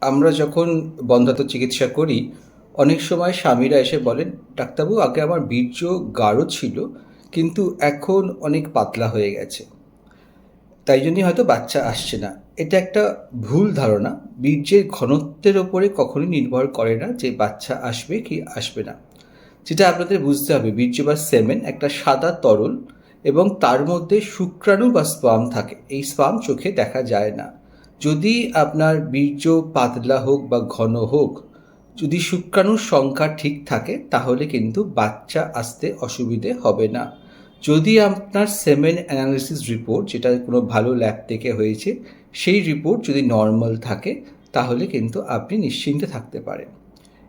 আমরা যখন বন্ধাত্ম চিকিৎসা করি, অনেক সময় স্বামীরা এসে বলেন, ডাক্তারবাবু, আগে আমার বীর্য গাঢ় ছিল, কিন্তু এখন অনেক পাতলা হয়ে গেছে। তাই জন্যই হয়তো বাচ্চা আসছে না। এটা একটা ভুল ধারণা। বীর্যের ঘনত্বের ওপরে কখনোই নির্ভর করে না যে বাচ্চা আসবে কি আসবে না। যেটা আপনাদের বুঝতে হবে, বীর্য বা সেমেন একটা সাদা তরল এবং তার মধ্যে শুক্রাণু বা স্পাম থাকে। এই স্পাম চোখে দেখা যায় না। যদি আপনার বীর্য পাতলা হোক বা ঘন হোক, যদি শুক্রাণুর সংখ্যা ঠিক থাকে, তাহলে কিন্তু বাচ্চা আসতে অসুবিধে হবে না। যদি আপনার সেমেন অ্যানালিসিস রিপোর্ট যেটা কোনো ভালো ল্যাব থেকে হয়েছে, সেই রিপোর্ট যদি নর্মাল থাকে, তাহলে কিন্তু আপনি নিশ্চিন্তে থাকতে পারেন।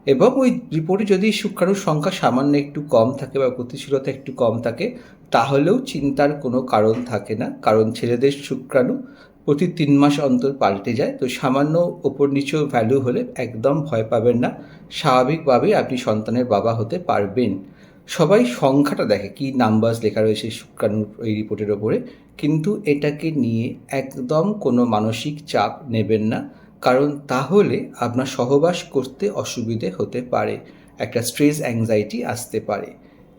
এবং ওই রিপোর্টে যদি শুক্রাণুর সংখ্যা সামান্য একটু কম থাকে বা গতিশীলতা একটু কম থাকে, তাহলেও চিন্তার কোনো কারণ থাকে না। কারণ ছেলেদের শুক্রাণু প্রতি তিন মাস অন্তর পাল্টে যায়। তো সামান্য ওপর নিচেও ভ্যালু হলে একদম ভয় পাবেন না। স্বাভাবিকভাবেই আপনি সন্তানের বাবা হতে পারবেন। সবাই সংখ্যাটা দেখে কি নাম্বারস লেখা রয়েছে শুক্রাণুর এই রিপোর্টের ওপরে। কিন্তু এটাকে নিয়ে একদম কোনো মানসিক চাপ নেবেন না। কারণ তাহলে আপনার সহবাস করতে অসুবিধে হতে পারে। একটা স্ট্রেস অ্যাংজাইটি আসতে পারে।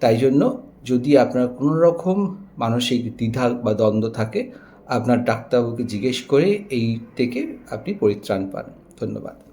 তাই জন্য যদি আপনার কোনো রকম মানসিক দ্বিধা বা দ্বন্দ্ব থাকে আপনার ডাক্তারবাবুকে জিজ্ঞেস করে এই থেকে আপনি পরিত্রাণ পান। ধন্যবাদ।